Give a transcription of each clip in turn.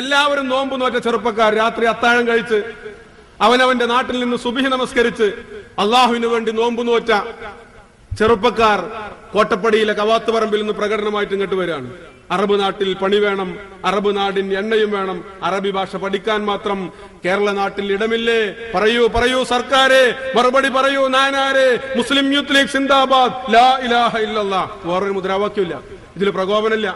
എല്ലാവരും നോമ്പ് നോറ്റ ചെറുപ്പക്കാർ രാത്രി അത്താഴം കഴിച്ച് അവനവന്റെ നാട്ടിൽ നിന്ന് സുബിഹി നമസ്കരിച്ച് അള്ളാഹുവിന് വേണ്ടി നോമ്പ് നോറ്റ ചെറുപ്പക്കാർ കോട്ടപ്പടിയിലെ കവാത്ത് പറമ്പിൽ നിന്ന് പ്രകടനമായിട്ട് ഇങ്ങോട്ട് വരികയാണ്. അറബ് നാട്ടിൽ പണി വേണം അറബ് നാടിൻ എണ്ണയും വേണം അറബി ഭാഷ പഠിക്കാൻ മാത്രം കേരള നാട്ടിൽ ഇടമില്ലേ? പറയൂ പറയൂ സർക്കാരെ മറുപടി പറയൂ നാനാരെ മുസ്ലിം യൂത്ത് ലീഗ് സിന്ദാബാദ് ലാ ഇലാഹ ഇല്ലല്ലാ. വേറൊരു മുദ്രാവാക്യമില്ല ഇതിൽ പ്രകോപനമില്ല.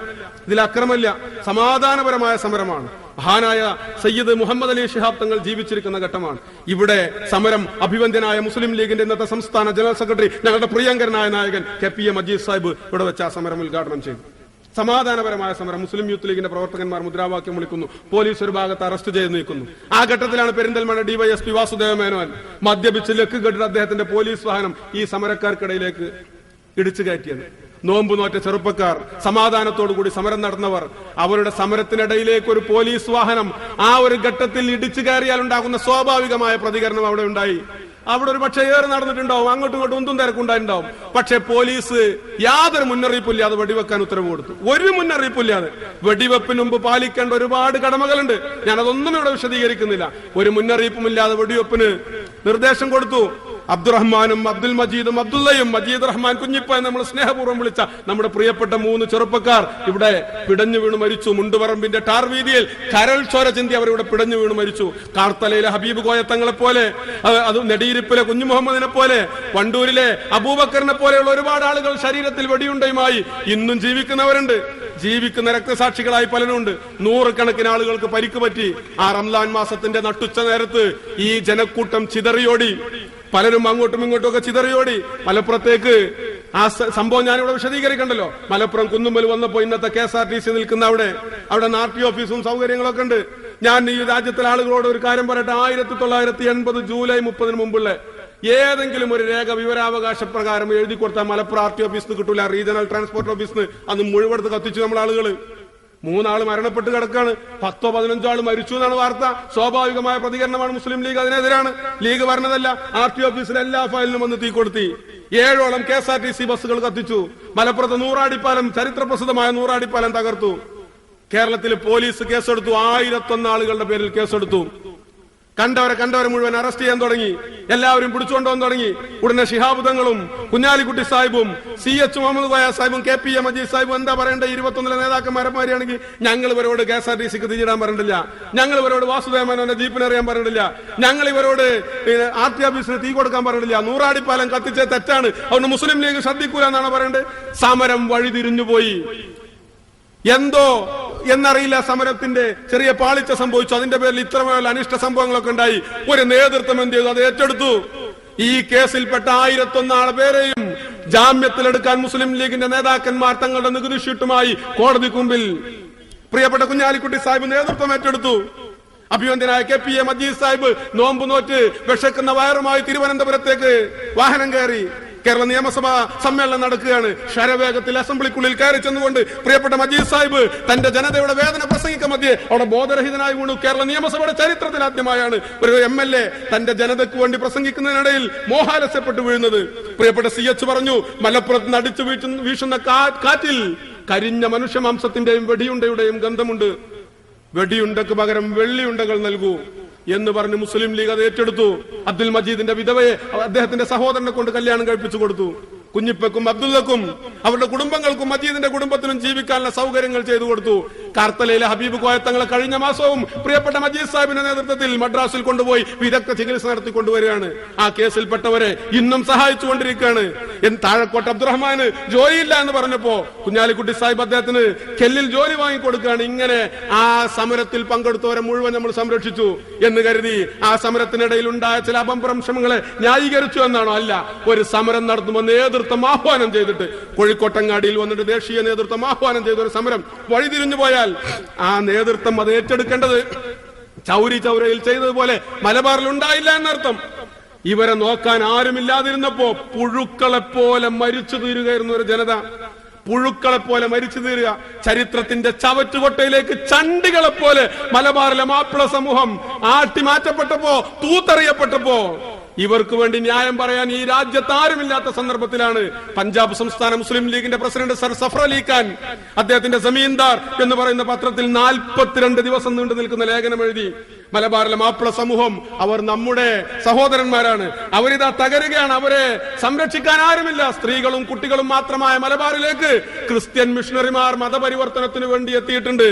ഇതിൽ അക്രമമില്ല സമാധാനപരമായ സമരമാണ്. മഹാനായ സയ്യിദ് മുഹമ്മദ് അലി ഷിഹാബ് തങ്ങൾ ജീവിച്ചിരിക്കുന്ന ഘട്ടമാണ്. ഇവിടെ സമരം അഭിവന്ദ്യനായ മുസ്ലിം ലീഗിന്റെ ഇന്നത്തെ സംസ്ഥാന ജനറൽ സെക്രട്ടറി ഞങ്ങളുടെ പ്രിയങ്കരനായ നായകൻ K P A Majeed Sahib ഇവിടെ വെച്ച് ആ സമരം ഉദ്ഘാടനം ചെയ്തു. സമാധാനപരമായ സമരം മുസ്ലിം യൂത്ത് ലീഗിന്റെ പ്രവർത്തകന്മാർ മുദ്രാവാക്യം വിളിക്കുന്നു. പോലീസ് ഒരു ഭാഗത്ത് അറസ്റ്റ് ചെയ്ത് നീക്കുന്നു. ആ ഘട്ടത്തിലാണ് പെരിന്തൽമണ്ണ ഡിവൈഎസ്പി വാസുദേവ മേനോൻ മദ്യപിച്ച് ലക്ക് കെട്ടിട്ട് അദ്ദേഹത്തിന്റെ പോലീസ് വാഹനം ഈ സമരക്കാർക്കിടയിലേക്ക് ഇടിച്ചു കയറ്റിയത്. നോമ്പ് നോറ്റ ചെറുപ്പക്കാർ സമാധാനത്തോടു കൂടി സമരം നടന്നവർ അവരുടെ സമരത്തിനിടയിലേക്ക് ഒരു പോലീസ് വാഹനം ആ ഒരു ഘട്ടത്തിൽ ഇടിച്ചു കയറിയാൽ ഉണ്ടാകുന്ന സ്വാഭാവികമായ പ്രതികരണം അവിടെ ഉണ്ടായി. അവിടെ ഒരു പക്ഷേ ഏറെ നടന്നിട്ടുണ്ടാവും അങ്ങോട്ടും ഇങ്ങോട്ടും ഒന്നും തിരക്കുണ്ടായിട്ടുണ്ടാവും പക്ഷെ പോലീസ് യാതൊരു മുന്നറിയിപ്പില്ലാതെ വെടിവെക്കാൻ ഉത്തരവ് കൊടുത്തു. ഒരു മുന്നറിയിപ്പില്ലാതെ. വെടിവെപ്പിന് മുമ്പ് പാലിക്കേണ്ട ഒരുപാട് കടമകളുണ്ട്. ഞാനതൊന്നും ഇവിടെ വിശദീകരിക്കുന്നില്ല. ഒരു മുന്നറിയിപ്പുമില്ലാതെ വെടിവെപ്പിന് നിർദ്ദേശം കൊടുത്തു. അബ്ദുറഹ്മാനും അബ്ദുൽ മജീദും അബ്ദുള്ളയും മജീദ് റഹ്മാൻ കുഞ്ഞിപ്പ നമ്മൾ സ്നേഹപൂർവം വിളിച്ച നമ്മുടെ പ്രിയപ്പെട്ട മൂന്ന് ചെറുപ്പക്കാർ ഇവിടെ പിടഞ്ഞു വീണു മരിച്ചു. മുണ്ടുപറമ്പിന്റെ ടാർ വീതിയിൽ കരൾ ചോര ചിന്തി അവരിവിടെ പിടഞ്ഞു വീണു മരിച്ചു. കാർത്തലയിലെ ഹബീബ് കോയത്തങ്ങളെ പോലെ അത് നെടിയിരിപ്പിലെ കുഞ്ഞു മുഹമ്മദിനെ പോലെ വണ്ടൂരിലെ അബൂബക്കറിനെ പോലെയുള്ള ഒരുപാട് ആളുകൾ ശരീരത്തിൽ വെടിയുണ്ടയുമായി ഇന്നും ജീവിക്കുന്നവരുണ്ട്. ജീവിക്കുന്ന രക്തസാക്ഷികളായി പലരുണ്ട്. നൂറുകണക്കിന് ആളുകൾക്ക് പരിക്ക് പറ്റി. ആ റംലാൻ മാസത്തിന്റെ നട്ടുച്ച നേരത്ത് ഈ ജനക്കൂട്ടം ചിതറിയോടി. പലരും അങ്ങോട്ടും ഇങ്ങോട്ടും ഒക്കെ ചിതറിയോടി. മലപ്പുറത്തേക്ക് ആ സംഭവം ഞാനിവിടെ വിശദീകരിക്കണ്ടല്ലോ. മലപ്പുറം കുന്നുമ്പൽ വന്നപ്പോ ഇന്നത്തെ K S R T C നിൽക്കുന്ന അവിടെ അവിടെ ആർ ടി ഓഫീസും സൗകര്യങ്ങളൊക്കെ ഉണ്ട്. ഞാൻ ഈ രാജ്യത്തിലെ ആളുകളോട് ഒരു കാര്യം പറയട്ടെ. ആയിരത്തി തൊള്ളായിരത്തി എൺപത് ജൂലൈ മുപ്പതിന് മുമ്പുള്ള ഏതെങ്കിലും ഒരു രേഖ വിവരാവകാശ പ്രകാരം എഴുതി കൊടുത്താൽ മലപ്പുറം ആർ ടി ഓഫീസിന് കിട്ടൂല. റീജിയണൽ ട്രാൻസ്പോർട്ട് ഓഫീസിന് അന്ന് മുഴുവൻ കത്തിച്ചു നമ്മൾ ആളുകൾ മൂന്നാൾ മരണപ്പെട്ട് കിടക്കാണ്. പത്തോ പതിനഞ്ചോ ആൾ മരിച്ചു എന്നാണ് വാർത്ത. സ്വാഭാവികമായ പ്രതികരണമാണ് മുസ്ലിം ലീഗ് അതിനെതിരാണ്. ലീഗ് പറഞ്ഞതല്ല ആർ ടി ഓഫീസിലെ എല്ലാ ഫയലിനും വന്ന് തീ കൊടുത്തി ഏഴോളം K S R T C ബസ്സുകൾ കത്തിച്ചു. മലപ്പുറത്ത് നൂറാടിപ്പാലം ചരിത്രപ്രസിദ്ധമായ നൂറാടിപ്പാലം തകർത്തു. കേരളത്തിൽ പോലീസ് കേസെടുത്തു. ആയിരത്തൊന്ന് ആളുകളുടെ പേരിൽ കേസെടുത്തു. കണ്ടവരെ കണ്ടവരെ മുഴുവൻ അറസ്റ്റ് ചെയ്യാൻ തുടങ്ങി. എല്ലാവരും പിടിച്ചുകൊണ്ടുവന്ന് തുടങ്ങി. ഉടനെ ഷിഹാബുദങ്ങളും കുഞ്ഞാലിക്കുട്ടി സാഹിബും സി എച്ച് മുഹമ്മദ് കോയ സാഹിബും കെ പി എ മജീദ് സാഹിബും എന്താ പറയേണ്ടത്? ഇരുപത്തൊന്നിലെ നേതാക്കന്മാരന്മാരെയാണെങ്കിൽ ഞങ്ങൾ ഇവരോട് കെ എസ് ആർ ടി സിക്ക് തിരിയിടാൻ പറഞ്ഞിട്ടില്ല. ഞങ്ങൾ ഇവരോട് വാസുദേവനോനെ ജീപ്പിന് അറിയാൻ പറഞ്ഞിട്ടില്ല. ഞങ്ങൾ ഇവരോട് ആർ ടി ഓഫീസിന് തീ കൊടുക്കാൻ പറഞ്ഞിട്ടില്ല. നൂറാടിപ്പാലം കത്തിച്ചേ തെറ്റാണ്. അതുകൊണ്ട് മുസ്ലിം ലീഗ് ശ്രദ്ധിക്കൂല എന്നാണ് പറയേണ്ടത്? സമരം വഴിതിരിഞ്ഞുപോയി. എന്തോ എന്നറിയില്ല സമരത്തിന്റെ ചെറിയ പാളിച്ച സംഭവിച്ചു. അതിന്റെ പേരിൽ ഇത്രമേൽ അനിഷ്ട സംഭവങ്ങളൊക്കെ ഉണ്ടായി. ഒരു നേതൃത്വം എന്ത് ചെയ്തു? അത് ഏറ്റെടുത്തു. ഈ കേസിൽപ്പെട്ട ആയിരത്തൊന്ന് ആളെ പേരെയും ജാമ്യത്തിലെടുക്കാൻ മുസ്ലിം ലീഗിന്റെ നേതാക്കന്മാർ തങ്ങളുടെ നികുതി ഷീട്ടുമായി കോടതിക്ക് മുമ്പിൽ പ്രിയപ്പെട്ട കുഞ്ഞാലിക്കുട്ടി സാഹിബ് നേതൃത്വം ഏറ്റെടുത്തു. അഭിവന്ദ്യനായ K P A Majeed Sahib നോമ്പ് നോറ്റ് വിശക്കുന്ന വയറുമായി തിരുവനന്തപുരത്തേക്ക് വാഹനം കയറി. കേരള നിയമസഭാ സമ്മേളനം നടക്കുകയാണ്. ശരവേഗത്തിൽ അസംബ്ലിക്കുള്ളിൽ കയറി ചെന്നുകൊണ്ട് പ്രിയപ്പെട്ട മജീദ് സാഹിബ് തന്റെ ജനതയുടെ വേദന പ്രസംഗിക്ക മധ്യേ അവിടെ ബോധരഹിതനായി വീണു. കേരള നിയമസഭയുടെ ചരിത്രത്തിൽ ആദ്യമായാണ് ഒരു എം എൽ എ തന്റെ ജനതയ്ക്ക് വേണ്ടി പ്രസംഗിക്കുന്നതിനിടയിൽ മോഹാലസ്യപ്പെട്ട് വീഴുന്നത്. പ്രിയപ്പെട്ട സി എച്ച് പറഞ്ഞു മലപ്പുറത്ത് നിന്ന് അടിച്ചു വീശുന്ന കാറ്റിൽ കരിഞ്ഞ മനുഷ്യമാംസത്തിന്റെയും വെടിയുണ്ടയുടെയും ഗന്ധമുണ്ട്. വെടിയുണ്ടക്ക് പകരം വെള്ളിയുണ്ടകൾ നൽകൂ. എന്ന് പറഞ്ഞ് മുസ്ലിം ലീഗ് അത് ഏറ്റെടുത്തു. അബ്ദുൽ മജീദിന്റെ വിധവയെ അദ്ദേഹത്തിന്റെ സഹോദരനെ കൊണ്ട് കല്യാണം കഴിപ്പിച്ചു കൊടുത്തു. കുഞ്ഞിപ്പക്കും അബ്ദുള്ളക്കും അവരുടെ കുടുംബങ്ങൾക്കും മജീദിന്റെ കുടുംബത്തിനും ജീവിക്കാനുള്ള സൗകര്യങ്ങൾ ചെയ്തു കൊടുത്തു. കാർത്തലയിലെ ഹബീബ് കോയത്തങ്ങളെ കഴിഞ്ഞ മാസവും പ്രിയപ്പെട്ട മജീദ് സാഹിബിന്റെ നേതൃത്വത്തിൽ മദ്രാസിൽ കൊണ്ടുപോയി വിദഗ്ധ ചികിത്സ നടത്തി കൊണ്ടുവരികയാണ് ആ കേസിൽപ്പെട്ടവരെ ഇന്നും സഹായിച്ചുകൊണ്ടിരിക്കുകയാണ്. എന്ന് താഴെക്കോട്ട് അബ്ദുറഹ്മാന് ജോലിയില്ല എന്ന് പറഞ്ഞപ്പോ കുഞ്ഞാലിക്കുട്ടി സാഹിബ് അദ്ദേഹത്തിന് കെല്ലിൽ ജോലി വാങ്ങിക്കൊടുക്കുകയാണ്. ഇങ്ങനെ ആ സമരത്തിൽ പങ്കെടുത്തവരെ മുഴുവൻ നമ്മൾ സംരക്ഷിച്ചു എന്ന് കരുതി ആ സമരത്തിനിടയിൽ ഉണ്ടായ ചില അപംപ്രംശങ്ങളെ ന്യായീകരിച്ചു എന്നാണോ? അല്ല. ഒരു സമരം നടത്തുമ്പോൾ നേതൃത്വം ആഹ്വാനം ചെയ്തിട്ട് കോഴിക്കോട്ടങ്ങാടിയിൽ വന്നിട്ട് ദേശീയ നേതൃത്വം ആഹ്വാനം ചെയ്ത ഒരു സമരം വഴിതിരിഞ്ഞു പോയാൽ ആ നേതൃത്വം അത് ഏറ്റെടുക്കേണ്ടത് ചൗരി ചൗരയിൽ ചെയ്തതുപോലെ മലബാറിൽ ഉണ്ടായില്ല എന്നർത്ഥം. ഇവരെ നോക്കാൻ ആരുമില്ലാതിരുന്നപ്പോ പുഴുക്കളെ പോലെ മരിച്ചു തീരുകയായിരുന്നു ഒരു ജനത. പുഴുക്കളെ പോലെ മരിച്ചു തീരുക. ചരിത്രത്തിന്റെ ചവറ്റുകൊട്ടയിലേക്ക് ചണ്ടികളെ പോലെ മലബാറിലെ മാപ്പിള സമൂഹം ആട്ടി മാറ്റപ്പെട്ടപ്പോ തൂത്തറിയപ്പെട്ടപ്പോ ഇവർക്ക് വേണ്ടി ന്യായം പറയാൻ ഈ രാജ്യത്ത് ആരുമില്ലാത്ത സന്ദർഭത്തിലാണ് പഞ്ചാബ് സംസ്ഥാന മുസ്ലിം ലീഗിന്റെ പ്രസിഡന്റ് സർ സഫർ അലി ഖാൻ അദ്ദേഹത്തിന്റെ സമീന്ദാർ എന്ന് പറയുന്ന പത്രത്തിൽ നാൽപ്പത്തിരണ്ട് ദിവസം നീണ്ടു നിൽക്കുന്ന ലേഖനം എഴുതി മലബാറിലെ മാപ്പിള സമൂഹം അവർ നമ്മുടെ സഹോദരന്മാരാണ്. അവരിതാ തകരുകയാണ്. അവരെ സംരക്ഷിക്കാൻ ആരുമില്ല. സ്ത്രീകളും കുട്ടികളും മാത്രമായ മലബാറിലേക്ക് ക്രിസ്ത്യൻ മിഷണറിമാർ മതപരിവർത്തനത്തിന് വേണ്ടി എത്തിയിട്ടുണ്ട്.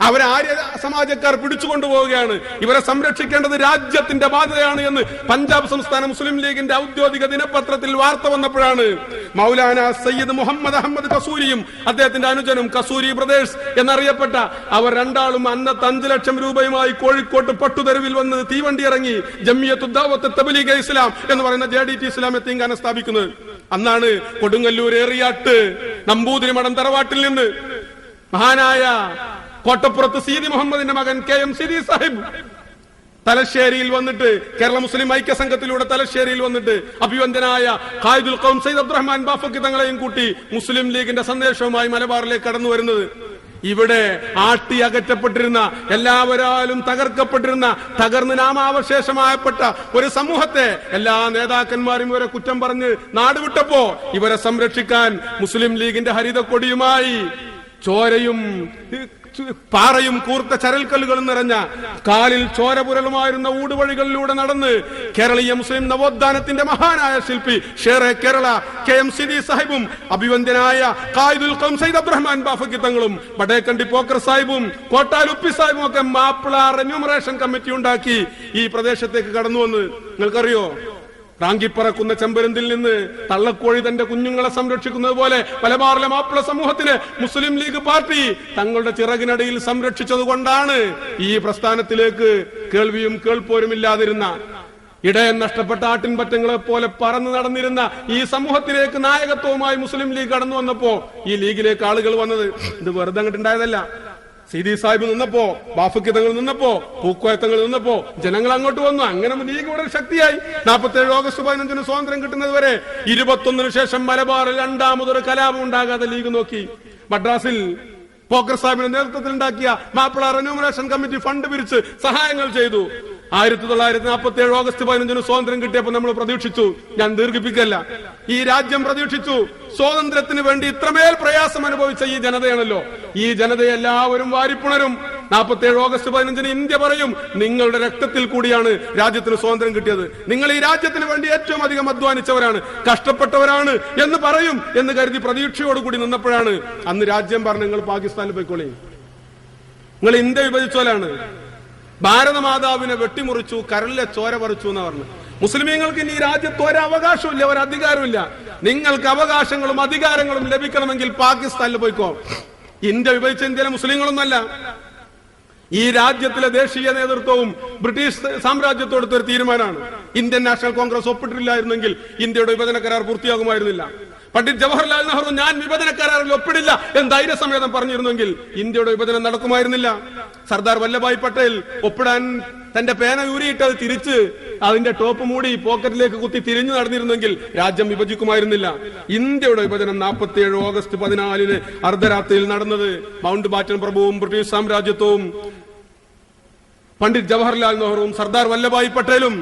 അവരെ ആര്യ സമാജക്കാർ പിടിച്ചുകൊണ്ടുപോവുകയാണ്. ഇവരെ സംരക്ഷിക്കേണ്ടത് രാജ്യത്തിന്റെ ബാധ്യതയാണ് എന്ന് പഞ്ചാബ് സംസ്ഥാന മുസ്ലിം ലീഗിന്റെ ഔദ്യോഗിക ദിനപത്രത്തിൽ വാർത്ത വന്നപ്പോഴാണ് മൗലാന സയ്യിദ് മുഹമ്മദ് അഹമ്മദ് കസൂരിയും അദ്ദേഹത്തിന്റെ അനുജനും കസൂരി ബ്രദേഴ്സ് എന്നറിയപ്പെട്ട അവർ രണ്ടാളും അന്നത്തെ അഞ്ചു ലക്ഷം രൂപയുമായി കോഴിക്കോട്ട് പട്ടുതെരുവിൽ വന്ന് തീവണ്ടി ഇറങ്ങി ജമ്മിയത്തുദ്ദാവത്ത് തബലീഗ ഇസ്ലാം എന്ന് പറയുന്ന ജെ ഡി ടി ഇസ്ലാമെ തീങ്കാനം സ്ഥാപിക്കുന്നത്. അന്നാണ് കൊടുങ്ങല്ലൂർ ഏറിയാട്ട് നമ്പൂതിരി മഠം തറവാട്ടിൽ നിന്ന് മഹാനായ കോട്ടപ്പുറത്ത് സീതി മുഹമ്മദിന്റെ മകൻ കെ എം സിദി സാഹിബ് തലശ്ശേരിയിൽ വന്നിട്ട് കേരള മുസ്ലിം ഐക്യ സംഘത്തിലൂടെ തലശ്ശേരിയിൽ വന്നിട്ട് അഭിവന്ദനായ ഖായിദുൽ ഖൗം സയ്യിദ് അബ്ദുറഹ്മാൻ ബാഫക്കി തങ്ങളെയും കൂട്ടി മുസ്ലിം ലീഗിന്റെ സന്ദേശവുമായി മലബാറിലേക്ക് കടന്നു വരുന്നത്. ഇവിടെ ആട്ടി അകറ്റപ്പെട്ടിരുന്ന എല്ലാവരാലും തകർക്കപ്പെട്ടിരുന്ന തകർന്ന് നാമാവശേഷമായപ്പെട്ട ഒരു സമൂഹത്തെ എല്ലാ നേതാക്കന്മാരും ഇവരെ കുറ്റം പറഞ്ഞ് നാടുവിട്ടപ്പോ ഇവരെ സംരക്ഷിക്കാൻ മുസ്ലിം ലീഗിന്റെ ഹരിതക്കൊടിയുമായി ചോരയും പാറയും കൂർത്ത ചരൽക്കല്ലുകളും നിറഞ്ഞ കാലിൽ ചോരപുരലുമായിരുന്ന ഊടുവഴികളിലൂടെ നടന്ന് കേരളീയ മുസ്ലിം നവോത്ഥാനത്തിന്റെ മഹാനായ ശില്പി ഷേറെ കേരള കെ എം സിദി സാഹിബും അഭിവന്ദ്യനായ കായിദുൽ സയ്യിദ് അബ്രഹ്മാൻ ബാഫക്കി തങ്ങളും പടേക്കണ്ടി പോക്കർ സാഹിബും കോട്ടാൽ ഉപ്പി സാഹിബും ഒക്കെ മാപ്പിള റെന്യൂമറേഷൻ കമ്മിറ്റി ഉണ്ടാക്കി ഈ പ്രദേശത്തേക്ക് കടന്നു വന്ന് നിങ്ങൾക്കറിയോ? റാങ്കിപ്പറക്കുന്ന ചെമ്പരന്തിൽ നിന്ന് തള്ളക്കോഴി തന്റെ കുഞ്ഞുങ്ങളെ സംരക്ഷിക്കുന്നത് പോലെ മലബാറിലെ മാപ്പിള സമൂഹത്തിന് മുസ്ലിം ലീഗ് പാർട്ടി തങ്ങളുടെ ചിറകിനടിയിൽ സംരക്ഷിച്ചത് കൊണ്ടാണ് ഈ പ്രസ്ഥാനത്തിലേക്ക് കേൾവിയും കേൾപ്പോരും ഇല്ലാതിരുന്ന ഇടയൻ നഷ്ടപ്പെട്ട ആട്ടിൻപറ്റങ്ങളെ പോലെ പറന്നു നടന്നിരുന്ന ഈ സമൂഹത്തിലേക്ക് നായകത്വവുമായി മുസ്ലിം ലീഗ് കടന്നു വന്നപ്പോ ഈ ലീഗിലേക്ക് ആളുകൾ വന്നത്. ഇത് വെറുതെ അങ്ങോട്ടുണ്ടായതല്ല സീതി സാഹിബ് നിന്നപ്പോ ബാഫുക്ക് തങ്ങൾ നിന്നപ്പോ പൂക്കോയ തങ്ങൾ നിന്നപ്പോ ജനങ്ങൾ അങ്ങോട്ട് വന്നു. അങ്ങനെ ലീഗ് ഇവിടെ ശക്തിയായി. നാൽപ്പത്തേഴ് ഓഗസ്റ്റ് പതിനഞ്ചിന് സ്വാതന്ത്ര്യം കിട്ടുന്നത് വരെ ഇരുപത്തൊന്നിന് ശേഷം മലബാറിൽ രണ്ടാമതൊരു കലാപം ഉണ്ടാകാതെ ലീഗ് നോക്കി. മദ്രാസിൽ പോക്കർ സാഹിബിന്റെ നേതൃത്വത്തിൽ ഉണ്ടാക്കിയ മാപ്പിള റെന്യൂമറേഷൻ കമ്മിറ്റി ഫണ്ട് പിരിച്ച് സഹായങ്ങൾ ചെയ്തു. ആയിരത്തി തൊള്ളായിരത്തി നാൽപ്പത്തി ഏഴ് ഓഗസ്റ്റ് പതിനഞ്ചിന് സ്വാതന്ത്ര്യം കിട്ടിയപ്പോൾ നമ്മൾ പ്രതീക്ഷിച്ചു. ഞാൻ ദീർഘിപ്പിക്കല്ല ഈ രാജ്യം പ്രതീക്ഷിച്ചു. സ്വാതന്ത്ര്യത്തിന് വേണ്ടി ഇത്രമേൽ പ്രയാസം അനുഭവിച്ച ഈ ജനതയാണല്ലോ. ഈ ജനതയെ എല്ലാവരും വാരിപ്പുണരും. നാൽപ്പത്തി ഏഴ് ഓഗസ്റ്റ് പതിനഞ്ചിന് ഇന്ത്യ പറയും നിങ്ങളുടെ രക്തത്തിൽ കൂടിയാണ് രാജ്യത്തിന് സ്വാതന്ത്ര്യം കിട്ടിയത്. നിങ്ങൾ ഈ രാജ്യത്തിന് വേണ്ടി ഏറ്റവും അധികം അധ്വാനിച്ചവരാണ് കഷ്ടപ്പെട്ടവരാണ് എന്ന് പറയും എന്ന് കരുതി പ്രതീക്ഷയോടുകൂടി നിന്നപ്പോഴാണ് അന്ന് രാജ്യം പറഞ്ഞു നിങ്ങൾ പാകിസ്ഥാനിൽ പോയിക്കോളി. നിങ്ങൾ ഇന്ത്യ വിഭജിച്ചോലാണ് ഭാരതമാതാവിനെ വെട്ടിമുറിച്ചു കരളിലെ ചോര പറിച്ചു എന്ന് പറഞ്ഞു. മുസ്ലിമീങ്ങൾക്ക് ഇനി ഈ രാജ്യത്ത് ഒരവകാശമില്ല ഒരധികാരമില്ല നിങ്ങൾക്ക് അവകാശങ്ങളും അധികാരങ്ങളും ലഭിക്കണമെങ്കിൽ പാകിസ്ഥാനിൽ പോയിക്കോ. ഇന്ത്യ വിഭജിച്ച ഇന്ത്യയിലെ മുസ്ലിങ്ങളൊന്നുമല്ല. ഈ രാജ്യത്തിലെ ദേശീയ നേതൃത്വവും ബ്രിട്ടീഷ് സാമ്രാജ്യത്തോടുത്തൊരു തീരുമാനമാണ്. ഇന്ത്യൻ നാഷണൽ കോൺഗ്രസ് ഒപ്പിട്ടില്ലായിരുന്നെങ്കിൽ ഇന്ത്യയുടെ വിഭജന കരാർ പൂർത്തിയാകുമായിരുന്നില്ല. പണ്ഡിറ്റ് ജവഹർലാൽ നെഹ്റു ഞാൻ വിഭജന കരാറിൽ ഒപ്പിടില്ല എന്ന് ധൈര്യസമേതം പറഞ്ഞിരുന്നെങ്കിൽ ഇന്ത്യയുടെ വിഭജനം നടക്കുമായിരുന്നില്ല. സർദാർ വല്ലഭായ് പട്ടേൽ ഒപ്പിടാൻ തന്റെ പേന ഊരിയിട്ട് അത് തിരിച്ച് അതിന്റെ ടോപ്പ് മൂടി പോക്കറ്റിലേക്ക് കുത്തി തിരിഞ്ഞു നടന്നിരുന്നെങ്കിൽ രാജ്യം വിഭജിക്കുമായിരുന്നില്ല. ഇന്ത്യയുടെ വിഭജനം നാൽപ്പത്തിയേഴ് ഓഗസ്റ്റ് പതിനാലിന് അർദ്ധരാത്രിയിൽ നടന്നത്. മൗണ്ട് ബാറ്റൻ പ്രഭുവും ബ്രിട്ടീഷ് സാമ്രാജ്യത്വവും പണ്ഡിറ്റ് ജവഹർലാൽ നെഹ്റുവും സർദാർ വല്ലഭായ് പട്ടേലും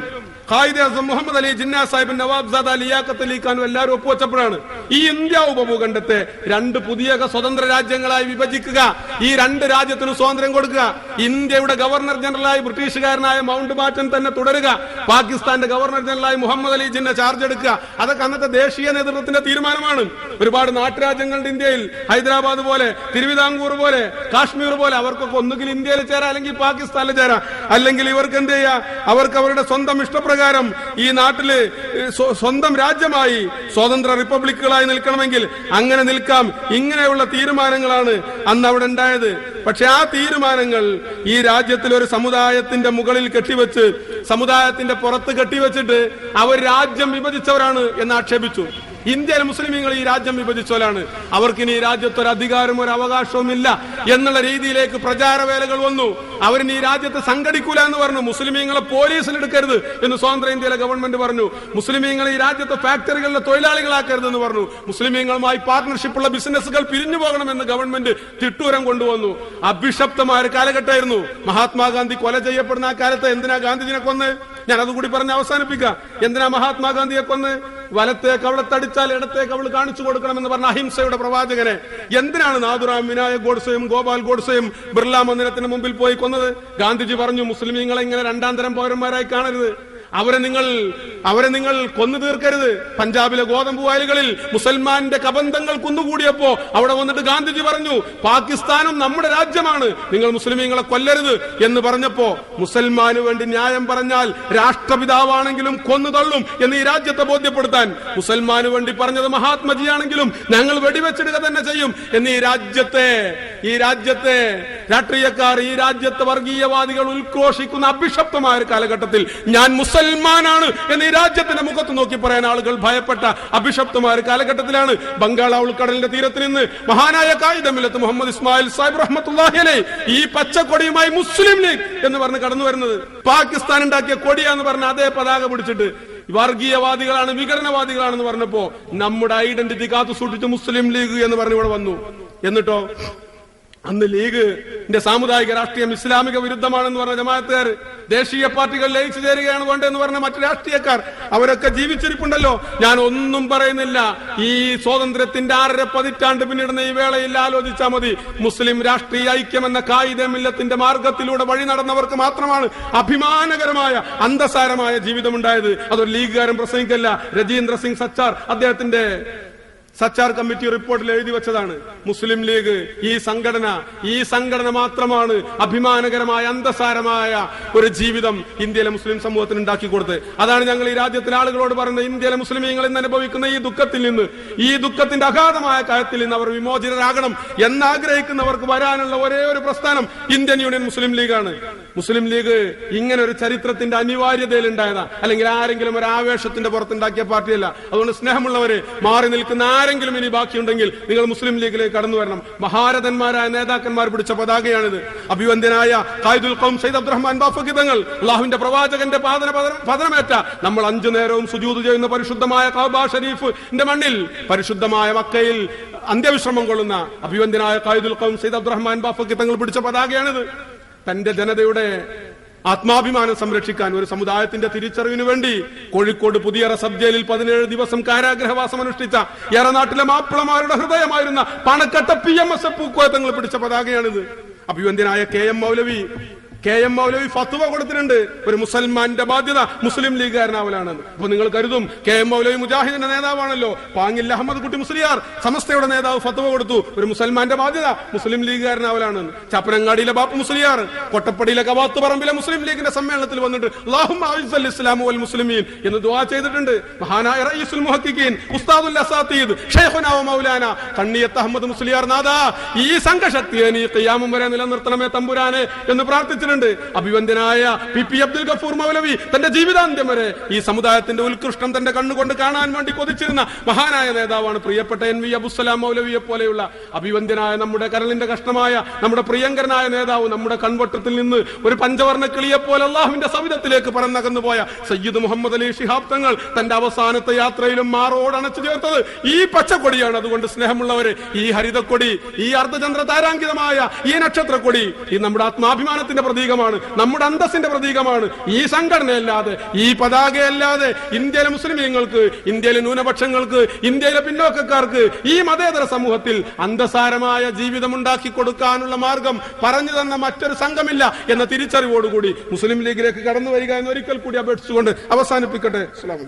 ഖായിദ് അസം മുഹമ്മദ് അലി ജിന്ന സാഹിബ് നവാബ് സാദ് ലിയാഖത്ത് അലി ഖാനും എല്ലാവരും ഒപ്പുവെച്ചപ്പോഴാണ് ഈ ഇന്ത്യ ഉപഭൂഖണ്ഡത്തെ രണ്ട് പുതിയ സ്വതന്ത്ര രാജ്യങ്ങളായി വിഭജിക്കുക. ഈ രണ്ട് രാജ്യത്തിനും സ്വാതന്ത്ര്യം കൊടുക്കുക. ഇന്ത്യയുടെ ഗവർണർ ജനറലായി ബ്രിട്ടീഷുകാരനായ മൗണ്ട് ബാറ്റൻ തന്നെ തുടരുക. പാകിസ്ഥാന്റെ ഗവർണർ ജനറലായി മുഹമ്മദ് അലി ജിന്ന ചാർജ് എടുക്കുക. അതൊക്കെ അന്നത്തെ ദേശീയ നേതൃത്വത്തിന്റെ തീരുമാനമാണ്. ഒരുപാട് നാട്ടുരാജ്യങ്ങളുടെ ഇന്ത്യയിൽ ഹൈദരാബാദ് പോലെ തിരുവിതാംകൂർ പോലെ കാശ്മീർ പോലെ അവർക്കൊക്കെ ഒന്നുകിൽ ഇന്ത്യയിൽ ചേരാം അല്ലെങ്കിൽ പാകിസ്ഥാനിൽ ചേരാം. അല്ലെങ്കിൽ ഇവർക്ക് എന്ത് ചെയ്യാം അവർക്ക് അവരുടെ സ്വന്തം ഇഷ്ടപ്രകാരം ഈ നാട്ടിൽ സ്വന്തം രാജ്യമായി സ്വതന്ത്ര റിപ്പബ്ലിക്കുകളായി നിൽക്കണമെങ്കിൽ അങ്ങനെ നിൽക്കാം. ഇങ്ങനെയുള്ള തീരുമാനങ്ങളാണ് അന്ന് അവിടെ ഉണ്ടായത്. പക്ഷെ ആ തീരുമാനങ്ങൾ ഈ രാജ്യത്തിൽ ഒരു സമുദായത്തിന്റെ മുകളിൽ കെട്ടിവെച്ച് സമുദായത്തിന്റെ പുറത്ത് കെട്ടിവെച്ചിട്ട് അവർ രാജ്യം വിഭജിച്ചവരാണ് എന്ന് ആക്ഷേപിച്ചു. ഇന്ത്യയിലെ മുസ്ലിമീങ്ങൾ ഈ രാജ്യം വിഭജിച്ചോലാണ് അവർക്കിനി ഈ രാജ്യത്ത് ഒരു അധികാരവും ഒരു അവകാശവും ഇല്ല എന്നുള്ള രീതിയിലേക്ക് പ്രചാരവേലകൾ വന്നു. അവരിനി ഈ രാജ്യത്ത് സംഘടിക്കൂല എന്ന് പറഞ്ഞു. മുസ്ലിമീങ്ങളെ പോലീസിൽ എടുക്കരുത് എന്ന് സ്വതന്ത്ര ഇന്ത്യയിലെ ഗവൺമെന്റ് പറഞ്ഞു. മുസ്ലിമീങ്ങൾ ഈ രാജ്യത്തെ ഫാക്ടറികളിലെ തൊഴിലാളികളാക്കരുത് എന്ന് പറഞ്ഞു. മുസ്ലിമീങ്ങളുമായി പാർട്ണർഷിപ്പ് ഉള്ള ബിസിനസ്സുകൾ പിരിഞ്ഞു പോകണമെന്ന് ഗവൺമെന്റ് തിട്ടൂരം കൊണ്ടുവന്നു. അഭിഷപ്തമായ ഒരു കാലഘട്ടമായിരുന്നു. മഹാത്മാഗാന്ധി കൊല ചെയ്യപ്പെടുന്ന ആ കാലത്ത് എന്തിനാ ഗാന്ധിജിനെ കൊന്ന്? ഞാൻ അതുകൂടി പറഞ്ഞ് അവസാനിപ്പിക്കാം. എന്തിനാ മഹാത്മാഗാന്ധിയെ കൊന്ന് വലത്തെ കവളത്തടിച്ചാൽ ഇടത്തെ കവൾ കാണിച്ചു കൊടുക്കണമെന്ന് പറഞ്ഞ അഹിംസയുടെ പ്രവാചകനെ എന്തിനാണ് നാദുറാം വിനായക് ഗോഡ്സയും ഗോപാൽ ഗോഡ്സയും ബിർള മന്ദിരത്തിന് മുമ്പിൽ പോയി കൊന്നത്? ഗാന്ധിജി പറഞ്ഞു മുസ്ലിമീങ്ങളെ ഇങ്ങനെ രണ്ടാം തരം പൗരന്മാരായി കാണരുത്. അവരെ നിങ്ങൾ അവരെ നിങ്ങൾ കൊന്നു തീർക്കരുത്. പഞ്ചാബിലെ ഗോതമ്പ് വയലുകളിൽ മുസൽമാന്റെ കബന്ധങ്ങൾ കുന്നുകൂടിയപ്പോ അവിടെ വന്നിട്ട് ഗാന്ധിജി പറഞ്ഞു പാകിസ്ഥാനും നമ്മുടെ രാജ്യമാണ്. നിങ്ങൾ മുസ്ലിമീങ്ങളെ കൊല്ലരുത്. എന്ന് പറഞ്ഞപ്പോ മുസൽമാന് വേണ്ടി ന്യായം പറഞ്ഞാൽ രാഷ്ട്രപിതാവാണെങ്കിലും കൊന്നു തള്ളും എന്ന് ഈ രാജ്യത്തെ ബോധ്യപ്പെടുത്താൻ. മുസൽമാന് വേണ്ടി പറഞ്ഞത് മഹാത്മജിയാണെങ്കിലും ഞങ്ങൾ വെടിവെച്ചിടുക തന്നെ ചെയ്യും എന്ന് ഈ രാജ്യത്തെ ഈ രാജ്യത്തെ രാഷ്ട്രീയക്കാർ ഈ രാജ്യത്തെ വർഗീയവാദികൾ ഉദ്ഘോഷിക്കുന്ന അഭിഷപ്തമായ ഒരു കാലഘട്ടത്തിൽ ഞാൻ മുസൽമാനാണ് എന്ന് ഈ രാജ്യത്തിന്റെ മുഖത്ത് നോക്കി പറയാൻ ആളുകൾ ഭയപ്പെട്ട അഭിഷപ്തമായ ഒരു കാലഘട്ടത്തിലാണ് ബംഗാൾ ഉൾക്കടലിന്റെ തീരത്ത് നിന്ന് മഹാനായ കായിദമില്ലത്ത് മുഹമ്മദ് ഇസ്മായിൽ സാഹിബ് റഹ്മത്തുല്ലാഹി അലൈഹി ഈ പച്ചക്കൊടിയുമായി മുസ്ലിം ലീഗ് എന്ന് പറഞ്ഞ് കടന്നു വരുന്നത്. പാകിസ്ഥാൻ ഉണ്ടാക്കിയ കൊടിയാന്ന് പറഞ്ഞ അതേ പതാക പിടിച്ചിട്ട് വർഗീയവാദികളാണ് വിഘടനവാദികളാണെന്ന് പറഞ്ഞപ്പോ നമ്മുടെ ഐഡന്റിറ്റി കാത്തു സൂക്ഷിച്ച് മുസ്ലിം ലീഗ് എന്ന് പറഞ്ഞ് ഇവിടെ വന്നു. എന്നിട്ടോ? അന്ന് ലീഗിന്റെ സാമുദായിക രാഷ്ട്രീയം ഇസ്ലാമിക വിരുദ്ധമാണെന്ന് പറഞ്ഞ ജമാഅത്തുകാർ ദേശീയ പാർട്ടികൾ ലയിച്ചു ചേരുകയാണ് വേണ്ടതെന്ന് പറഞ്ഞ മറ്റു രാഷ്ട്രീയക്കാർ അവരൊക്കെ ജീവിച്ചിരിപ്പുണ്ടല്ലോ. ഞാൻ ഒന്നും പറയുന്നില്ല. ഈ സ്വാതന്ത്ര്യത്തിന്റെ ആറര പതിറ്റാണ്ട് പിന്നിടുന്ന ഈ വേളയിൽ ആലോചിച്ചാൽ മതി. മുസ്ലിം രാഷ്ട്രീയ ഐക്യം എന്ന കായികമില്ലത്തിന്റെ മാർഗത്തിലൂടെ വഴി നടന്നവർക്ക് മാത്രമാണ് അഭിമാനകരമായ അന്തസാരമായ ജീവിതമുണ്ടായത്. അതൊരു ലീഗുകാരൻ പ്രസംഗിക്കല്ല. രജീന്ദ്ര സിംഗ് സച്ചാർ അദ്ദേഹത്തിന്റെ സച്ചാർ കമ്മിറ്റി റിപ്പോർട്ടിൽ എഴുതി വെച്ചതാണ്. മുസ്ലിം ലീഗ് ഈ സംഘടന ഈ സംഘടന മാത്രമാണ് അഭിമാനകരമായ അന്തസാരമായ ഒരു ജീവിതം ഇന്ത്യയിലെ മുസ്ലിം സമൂഹത്തിന് ഉണ്ടാക്കി കൊടുത്തത്. അതാണ് ഞങ്ങൾ ഈ രാജ്യത്തിലെ ആളുകളോട് പറയുന്നത്. ഇന്ത്യയിലെ മുസ്ലിമീങ്ങൾ ഇന്ന് അനുഭവിക്കുന്ന ഈ ദുഃഖത്തിൽ നിന്ന് ഈ ദുഃഖത്തിന്റെ അഗാധമായ കാര്യത്തിൽ നിന്ന് അവർ വിമോചിതരാകണം എന്നാഗ്രഹിക്കുന്നവർക്ക് വരാനുള്ള ഒരേ ഒരു പ്രസ്ഥാനം ഇന്ത്യൻ യൂണിയൻ മുസ്ലിം ലീഗാണ്. മുസ്ലിം ലീഗ് ഇങ്ങനെ ഒരു ചരിത്രത്തിന്റെ അനിവാര്യതയിൽ ഉണ്ടായതാ അല്ലെങ്കിൽ ആരെങ്കിലും ഒരു ആവേശത്തിന്റെ പുറത്തുണ്ടാക്കിയ പാർട്ടിയല്ല. അതുകൊണ്ട് സ്നേഹമുള്ളവര് മാറി നിൽക്കുന്ന ആരെങ്കിലും ഇനി ബാക്കിയുണ്ടെങ്കിൽ നിങ്ങൾ മുസ്ലിം ലീഗിലേക്ക് കടന്നു വരണം. മഹാരഥന്മാരായ നേതാക്കന്മാർ പിടിച്ച പതാകയാണിത്. അഭിവന്ദ്യനായ ഖായിദുൽ ഖൗം സയ്യിദ് അബ്ദുറഹ്മാൻ ബാഫക്കി തങ്ങൾ അള്ളാഹുവിന്റെ പ്രവാചകന്റെ പാദന പതനം- പതനമേറ്റ നമ്മൾ അഞ്ചു നേരവും സുജൂത് ചെയ്യുന്ന പരിശുദ്ധമായ കഅബ ഷരീഫിന്റെ മണ്ണിൽ പരിശുദ്ധമായ മക്കയിൽ അന്ത്യവിശ്രമം കൊള്ളുന്ന അഭിവന്ദ്യനായ ഖായിദുൽ ഖൗം സയ്യിദ് അബ്ദുറഹ്മാൻ ബാഫക്കി തങ്ങൾ പിടിച്ച പതാകയാണിത്. തന്റെ ജനതയുടെ ആത്മാഭിമാനം സംരക്ഷിക്കാൻ ഒരു സമുദായത്തിന്റെ തിരിച്ചറിവിന് വേണ്ടി കോഴിക്കോട് പുതിയറ സബ് ജയിലിൽ പതിനേഴ് ദിവസം കാരാഗ്രഹവാസം അനുഷ്ഠിച്ച ഏറനാട്ടിലെ മാപ്പിളമാരുടെ ഹൃദയമായിരുന്ന Panakkad P M S Pookoyathangal പിടിച്ച പതാകയാണിത്. അഭിവന്ദ്യനായ K M Moulavi K M Moulavi ഫത്വ കൊടുത്തിട്ടുണ്ട്. ഒരു മുസൽമാന്റെ ബാധ്യത മുസ്ലിം ലീഗുകാരനാവലാണ്. അപ്പൊ നിങ്ങൾ കരുതും കെ എം മൗലവി മുജാഹിദിന്റെ നേതാവാണല്ലോ. പാങ്ങിൽ അഹമ്മദ് കുട്ടി മുസ്ലിയാർ സമസ്തയുടെ നേതാവ് ഫത്വ കൊടുത്തു. ഒരു മുസൽമാന്റെ ബാധ്യത മുസ്ലിം ലീഗുകാരനാവലാണ്. ചപ്പനങ്ങാടിയിലെ ബാപ്പ് മുസ്ലിയാർ കൊട്ടപ്പടിയിലെ കവാത്ത് പറമ്പിലെ മുസ്ലിം ലീഗിന്റെ സമ്മേളനത്തിൽ വന്നിട്ട് അൽ ഇസ്ലാമു വൽ മുസ്ലിമീൻ എന്ന് ദുവാ ചെയ്തിട്ടുണ്ട്. മഹാനായ റഈസുൽ മുഹഖിഖീൻ ഉസ്താദുൽ അസാത്തീദ് മൗലാന കണ്ണിയത്ത് അഹമ്മദ് മുസ്ലിയാർ നാദാ ഈ സംഘശക്തിയെ നീ കയ്യാമം വരെ നിലനിർത്തണമേ തമ്പുരാനെ എന്ന് പ്രാർത്ഥിച്ചിട്ടുണ്ട് അഭിവന്ദ്യനായ പി പി അബ്ദുൽ ഗഫൂർ മൗലവി തന്റെ ജീവിതാന്ത്യം വരെ ഈ സമുദായത്തിന്റെ ഉത്കൃഷ്ടം തന്റെ കണ്ണുകൊണ്ട് കാണാൻ വേണ്ടി കൊതിച്ചിരുന്ന മഹാനായ നേതാവാണ് പ്രിയപ്പെട്ട എൻ വി അബുസലാം മൗലവിയെ പോലെയുള്ള അഭിവന്ദ്യനായ നമ്മുടെ കരളിന്റെ കഷ്ണമായ നമ്മുടെ പ്രിയങ്കരനായ നേതാവ് നമ്മുടെ കൺവട്ടത്തിൽ നിന്ന് ഒരു പഞ്ചവർണ കിളിയെ പോലെ അള്ളാഹുവിന്റെ സവിധത്തിലേക്ക് പറന്നകന്നു പോയ സയ്യിദ് മുഹമ്മദ് അലി ഷിഹാബ് തങ്ങൾ തന്റെ അവസാനത്തെ യാത്രയിലും മാറോട് അണച്ചു ചേർത്തത് ഈ പച്ചക്കൊടിയാണ്. അതുകൊണ്ട് സ്നേഹമുള്ളവരെ ഈ ഹരിതക്കൊടി ഈ അർദ്ധചന്ദ്ര താരാങ്കിതമായ ഈ നക്ഷത്രക്കൊടി ഈ നമ്മുടെ ആത്മാഭിമാനത്തിന്റെ പ്രതീകമാണ്. നമ്മുടെ അന്തസ്സിന്റെ പ്രതീകമാണ്. ഈ സംഘടനയല്ലാതെ ഈ പതാകയല്ലാതെ ഇന്ത്യയിലെ മുസ്ലിമീങ്ങൾക്ക് ഇന്ത്യയിലെ ന്യൂനപക്ഷങ്ങൾക്ക് ഇന്ത്യയിലെ പിന്നോക്കക്കാർക്ക് ഈ മതേതര സമൂഹത്തിൽ അന്തസാരമായ ജീവിതം ഉണ്ടാക്കി കൊടുക്കാനുള്ള മാർഗം പറഞ്ഞു തന്ന മറ്റൊരു സംഘമില്ല എന്ന തിരിച്ചറിവോടുകൂടി മുസ്ലിം ലീഗിലേക്ക് കടന്നു വരിക എന്ന് ഒരിക്കൽ കൂടി അപേക്ഷിച്ചുകൊണ്ട് അവസാനിപ്പിക്കട്ടെ. അലൈക്കും.